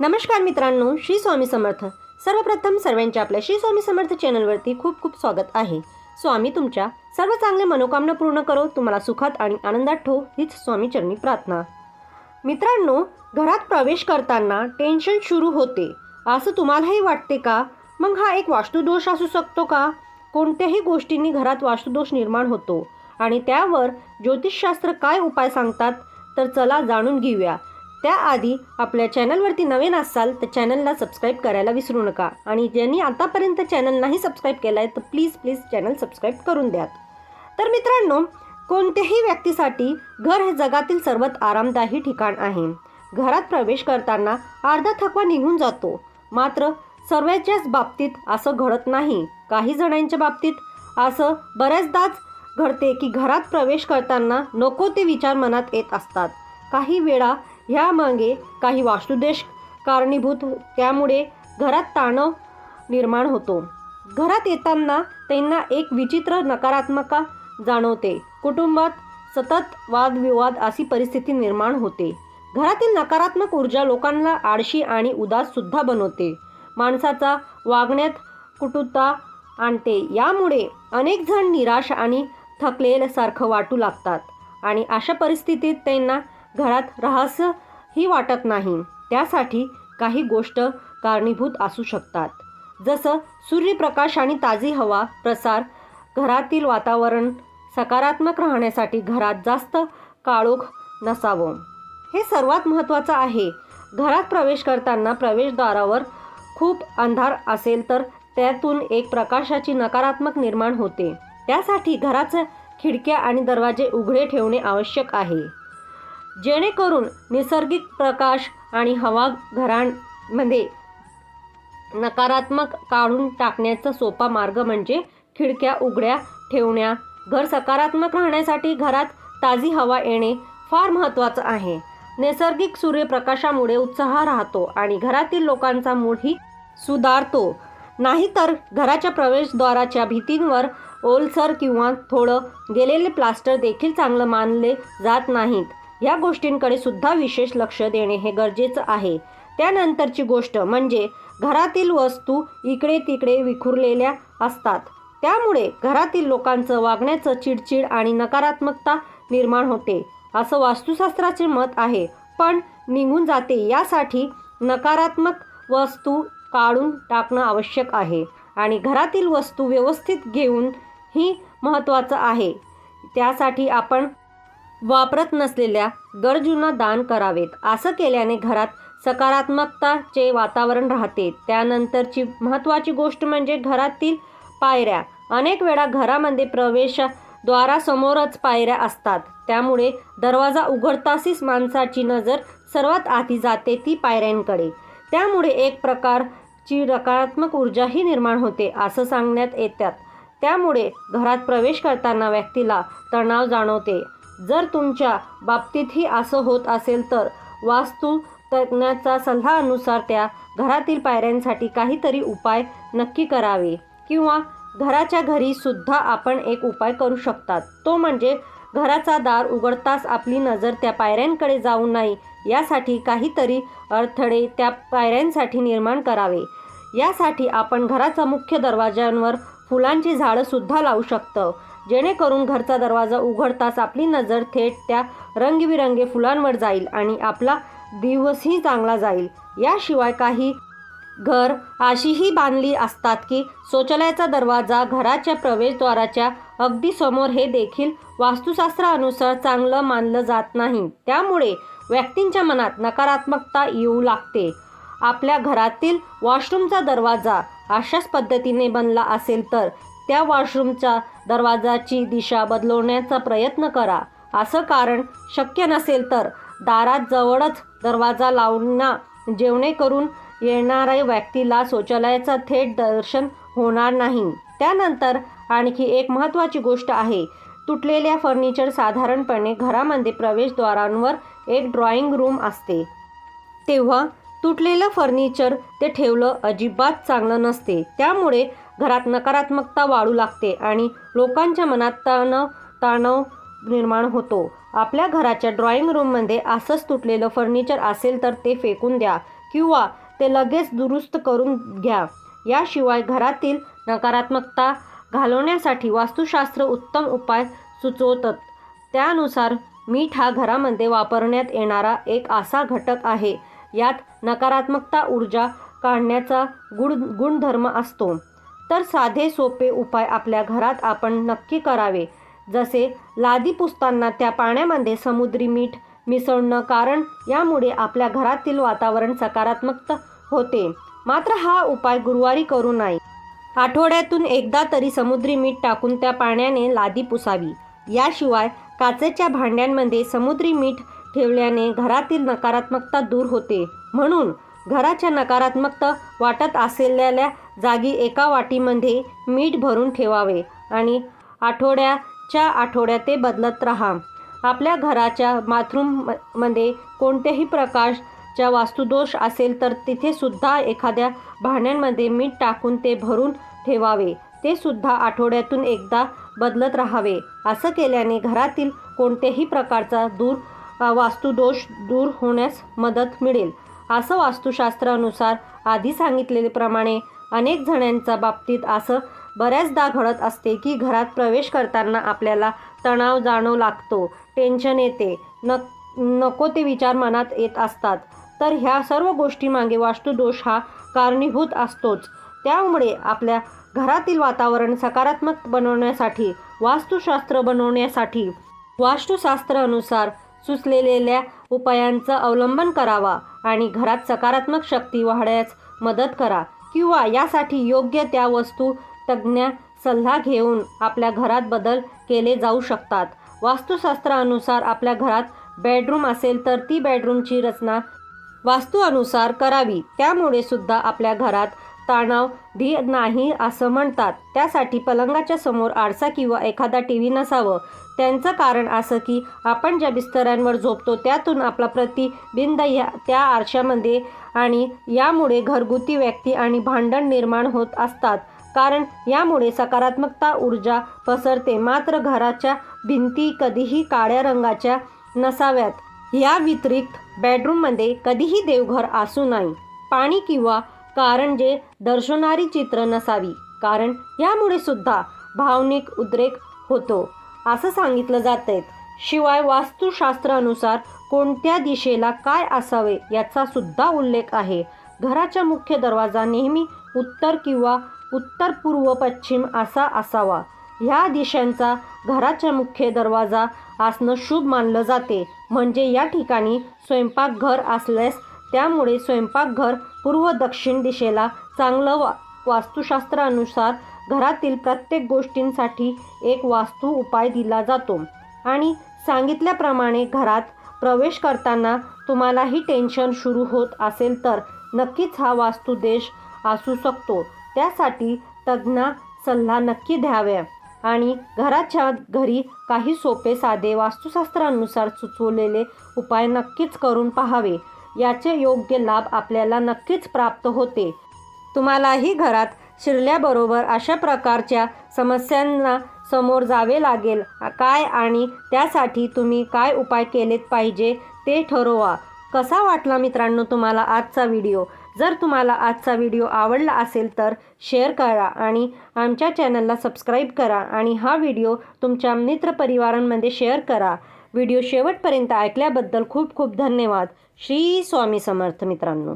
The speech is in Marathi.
नमस्कार मित्रांनो श्री स्वामी समर्थ. सर्वप्रथम सर्वांच्या आपल्या श्री स्वामी समर्थ चॅनलवरती खूप खूप स्वागत आहे. स्वामी तुमच्या सर्व चांगले मनोकामना पूर्ण करो तुम्हाला सुखात आणि आनंदात ठेवू हीच स्वामी चरणी प्रार्थना. मित्रांनो घरात प्रवेश करताना टेन्शन सुरू होते. असं तुम्हालाही वाटते का? मग हा एक वास्तुदोष असू शकतो का? कोणत्याही गोष्टींनी घरात वास्तुदोष निर्माण होतो. आणि त्यावर ज्योतिषशास्त्र काय उपाय सांगतात? तर चला जाणून घेऊया. त्याआधी आपल्या चॅनलवरती नवीन असाल तर चॅनलला सबस्क्राईब करायला विसरू नका. आणि ज्यांनी आतापर्यंत चॅनल नाही सबस्क्राईब केला आहे तर प्लीज प्लीज चॅनल सबस्क्राईब करून द्यात तर मित्रांनो कोणत्याही व्यक्तीसाठी घर हे जगातील सर्वात आरामदायी ठिकाण आहे. घरात प्रवेश करताना अर्धा थकवा निघून जातो. मात्र सर्वांच्याच बाबतीत असं घडत नाही. काही जणांच्या बाबतीत असं बऱ्याचदाच घडते की घरात प्रवेश करताना नको ते विचार मनात येत असतात. काही वेळा ह्यामागे काही वास्तुदेश कारणीभूत त्यामुळे घरात ताणव निर्माण होतो. घरात येताना त्यांना एक विचित्र नकारात्मका जाणवते. कुटुंबात सतत वादविवाद अशी परिस्थिती निर्माण होते. घरातील नकारात्मक ऊर्जा लोकांना आळशी आणि उदाससुद्धा बनवते. माणसाचा वागण्यात कुटुता आणते. यामुळे अनेक जण निराश आणि थकलेल्यासारखं वाटू लागतात. आणि अशा परिस्थितीत त्यांना घरात रहस्यही वाटत नाही. त्यासाठी काही गोष्ट कारणीभूत असू शकतात. जसं सूर्यप्रकाश आणि ताजी हवा प्रसार घरातील वातावरण सकारात्मक राहण्यासाठी घरात जास्त काळोख नसावं. हे सर्वात महत्त्वाचं आहे. घरात प्रवेश करताना प्रवेशद्वारावर खूप अंधार असेल तर त्यातून एक प्रकाशाची नकारात्मक निर्माण होते. त्यासाठी घराचं खिडक्या आणि दरवाजे उघडे ठेवणे आवश्यक आहे. जेणेकरून नैसर्गिक प्रकाश आणि हवा घरांमध्ये नकारात्मक काढून टाकण्याचा सोपा मार्ग म्हणजे खिडक्या उघड्या ठेवण्या. घर सकारात्मक राहण्यासाठी घरात ताजी हवा येणे फार महत्त्वाचं आहे. नैसर्गिक सूर्यप्रकाशामुळे उत्साह राहतो आणि घरातील लोकांचा मूडही सुधारतो. नाहीतर घराच्या प्रवेशद्वाराच्या भीतींवर ओलसर किंवा थोडं गेलेले प्लास्टर देखील चांगलं मानले जात नाहीत. या गोष्टींकडे सुद्धा विशेष लक्ष देणे हे गरजेचं आहे. त्यानंतरची गोष्ट म्हणजे घरातील वस्तू इकडे तिकडे विखुरलेल्या असतात. त्यामुळे घरातील लोकांचं वागण्याचं चिडचिड आणि नकारात्मकता निर्माण होते. असं वास्तुशास्त्राचे मत आहे. पण निघून जाते यासाठी नकारात्मक वस्तू काढून टाकणं आवश्यक आहे. आणि घरातील वस्तू व्यवस्थित घेऊन ही महत्त्वाचं आहे. त्यासाठी आपण वापरत नसलेल्या गरजूंना दान करावेत. असं केल्याने घरात सकारात्मकताचे वातावरण राहते. त्यानंतरची महत्त्वाची गोष्ट म्हणजे घरातील पायऱ्या. अनेक वेळा घरामध्ये प्रवेशद्वारासमोरच पायऱ्या असतात. त्यामुळे दरवाजा उघडताशीच माणसाची नजर सर्वात आधी जाते ती पायऱ्यांकडे. त्यामुळे एक प्रकारची नकारात्मक ऊर्जाही निर्माण होते असं सांगण्यात येतात. त्यामुळे घरात प्रवेश करताना व्यक्तीला तणाव जाणवते. जर तुमच्या बाबतीतही असं होत असेल तर वास्तू तज्ज्ञाचा अनुसार त्या घरातील पायऱ्यांसाठी काहीतरी उपाय नक्की करावे. किंवा घराच्या घरी सुद्धा आपण एक उपाय करू शकतात. तो म्हणजे घराचा दार उघडताच आपली नजर त्या पायऱ्यांकडे जाऊ नये. यासाठी काहीतरी अडथळे त्या पायऱ्यांसाठी निर्माण करावे. यासाठी आपण घराचा मुख्य दरवाज्यांवर फुलांची झाडं सुद्धा लावू शकतो. जेणेकरून घरचा दरवाजा उघडताच आपली नजर थेट त्या रंगीबिरंगी फुलांवर जाईल आणि आपला दिवसही चांगला जाईल. याशिवाय काही घर अशीही बांधली असतात की शौचालयाचा दरवाजा घराच्या प्रवेशद्वाराच्या अगदी समोर हे देखील वास्तुशास्त्रानुसार चांगलं मानलं जात नाही. त्यामुळे व्यक्तींच्या मनात नकारात्मकता येऊ लागते. आपल्या घरातील वॉशरूमचा दरवाजा अशाच पद्धतीने बनला असेल तर त्या वॉशरूमचा दरवाजाची दिशा बदलवण्याचा प्रयत्न करा. असं कारण शक्य नसेल तर दारात जवळच दरवाजा लावणं जेणेकरून येणाऱ्या व्यक्तीला शौचालयाचं थेट दर्शन होणार नाही. त्यानंतर आणखी एक महत्त्वाची गोष्ट आहे. तुटलेल्या फर्निचर साधारणपणे घरामध्ये प्रवेशद्वारांवर एक ड्रॉइंग रूम असते. तेव्हा तुटलेलं फर्निचर ते ठेवलं अजिबात चांगलं नसते. त्यामुळे घरात नकारात्मकता वाढू लागते आणि लोकांच्या मनात तणाव तणाव निर्माण होतो. आपल्या घराच्या ड्रॉइंग रूममध्ये असंच तुटलेलं फर्निचर असेल तर ते फेकून द्या किंवा ते लगेच दुरुस्त करून घ्या. याशिवाय घरातील नकारात्मकता घालवण्यासाठी वास्तुशास्त्र उत्तम उपाय सुचवतात. त्यानुसार मीठ हा घरामध्ये वापरण्यात येणारा एक असा घटक आहे. यात नकारात्मकता ऊर्जा काढण्याचा गुण गुणधर्म असतो. तर साधे सोपे उपाय आपल्या घरात आपण नक्की करावे. जसे लादी पुसताना त्या पाण्यामध्ये समुद्री मीठ मिसळणं कारण यामुळे आपल्या घरातील वातावरण सकारात्मक होते. मात्र हा उपाय गुरुवारी करू नये. आठवड्यातून एकदा तरी समुद्री मीठ टाकून त्या पाण्याने लादी पुसावी. याशिवाय काचेच्या भांड्यांमध्ये समुद्री मीठ ठेवल्याने घरातील नकारात्मकता दूर होते. म्हणून घराच्या नकारात्मकता वाटत असलेल्या जागी एका वाटीमध्ये मीठ भरून ठेवावे आणि आठवड्याच्या आठवड्यात ते बदलत राहा. आपल्या घराच्या बाथरूममध्ये कोणत्याही प्रकारच्या वास्तुदोष असेल तर तिथेसुद्धा एखाद्या भांड्यांमध्ये मीठ टाकून ते भरून ठेवावे. ते सुद्धा आठवड्यातून एकदा बदलत राहावे. असं केल्याने घरातील कोणत्याही प्रकारचा दूर वास्तुदोष दूर होण्यास मदत मिळेल. असं वास्तुशास्त्रानुसार आधी सांगितलेल्याप्रमाणे अनेक जणांच्या बाबतीत असं बऱ्याचदा घडत असते की घरात प्रवेश करताना आपल्याला तणाव जाणव लागतो टेन्शन येते न नको ते विचार मनात येत असतात. तर ह्या सर्व गोष्टीमागे वास्तुदोष हा कारणीभूत असतोच. त्यामुळे आपल्या घरातील वातावरण सकारात्मक बनवण्यासाठी वास्तुशास्त्र बनवण्यासाठी वास्तुशास्त्रानुसार सुचलेल्या उपायांचा अवलंबन करावा आणि घरात सकारात्मक शक्ती वाढण्यास मदत करा. किंवा यासाठी योग्य त्या वस्तू तज्ज्ञ सल्ला घेऊन आपल्या घरात बदल केले जाऊ शकतात. वास्तुशास्त्रानुसार आपल्या घरात बेडरूम असेल तर ती बेडरूमची रचना वास्तूअनुसार करावी. त्यामुळे सुद्धा आपल्या घरात तणाव धीर नाही असं म्हणतात. त्यासाठी पलंगाच्या समोर आरसा किंवा एखादा टी व्ही नसावं. त्यांचं कारण असं की आपण ज्या बिस्तऱ्यांवर झोपतो त्यातून आपला प्रतिबिंब या त्या आरशामध्ये आणि यामुळे घरगुती व्यक्ती आणि भांडण निर्माण होत असतात. कारण यामुळे सकारात्मकता ऊर्जा पसरते. मात्र घराच्या भिंती कधीही काळ्या रंगाच्या नसाव्यात. या व्यतिरिक्त बेडरूममध्ये कधीही देवघर असू नाही. पाणी किंवा कारण जे दर्शवणारी चित्र नसावी. कारण यामुळे सुद्धा भावनिक उद्रेक होतो. असं सांगितलं जातंय. शिवाय वास्तुशास्त्रानुसार कोणत्या दिशेला काय असावे याचा सुद्धा उल्लेख आहे. घराचा मुख्य दरवाजा नेहमी उत्तर किंवा उत्तर पूर्व पश्चिम असा असावा. ह्या दिशांचा घराचा मुख्य दरवाजा असणं शुभ मानलं जाते. म्हणजे या ठिकाणी स्वयंपाकघर असल्यास त्यामुळे स्वयंपाकघर पूर्व दक्षिण दिशेला चांगलं वा वास्तुशास्त्रानुसार घरातील प्रत्येक गोष्टींसाठी एक वास्तू उपाय दिला जातो. आणि सांगितल्याप्रमाणे घरात प्रवेश करताना तुम्हालाही टेन्शन सुरू होत असेल तर नक्कीच हा वास्तुदेश असू शकतो. त्यासाठी तज्ज्ञ सल्ला नक्की द्याव्या. आणि घराच्या घरी काही सोपे साधे वास्तुशास्त्रानुसार सुचवलेले उपाय नक्कीच करून पाहावे. याचे योग्य लाभ आपल्याला नक्कीच प्राप्त होते. तुम्हालाही घरात शिरल्याबरोबर अशा प्रकारच्या समस्यांना समोर जावे लागेल. काय आणि त्यासाठी तुम्ही काय उपाय केलेत पाहिजे ते ठरवा. कसा वाटला मित्रांनो तुम्हाला आजचा व्हिडिओ? जर तुम्हाला आजचा व्हिडिओ आवडला असेल तर शेअर करा आणि आमच्या चॅनलला सबस्क्राईब करा आणि हा व्हिडिओ तुमच्या मित्रपरिवारांमध्ये शेअर करा. व्हिडिओ शेवटपर्यंत ऐकल्याबद्दल खूप खूप धन्यवाद. श्री स्वामी समर्थ मित्रांनो.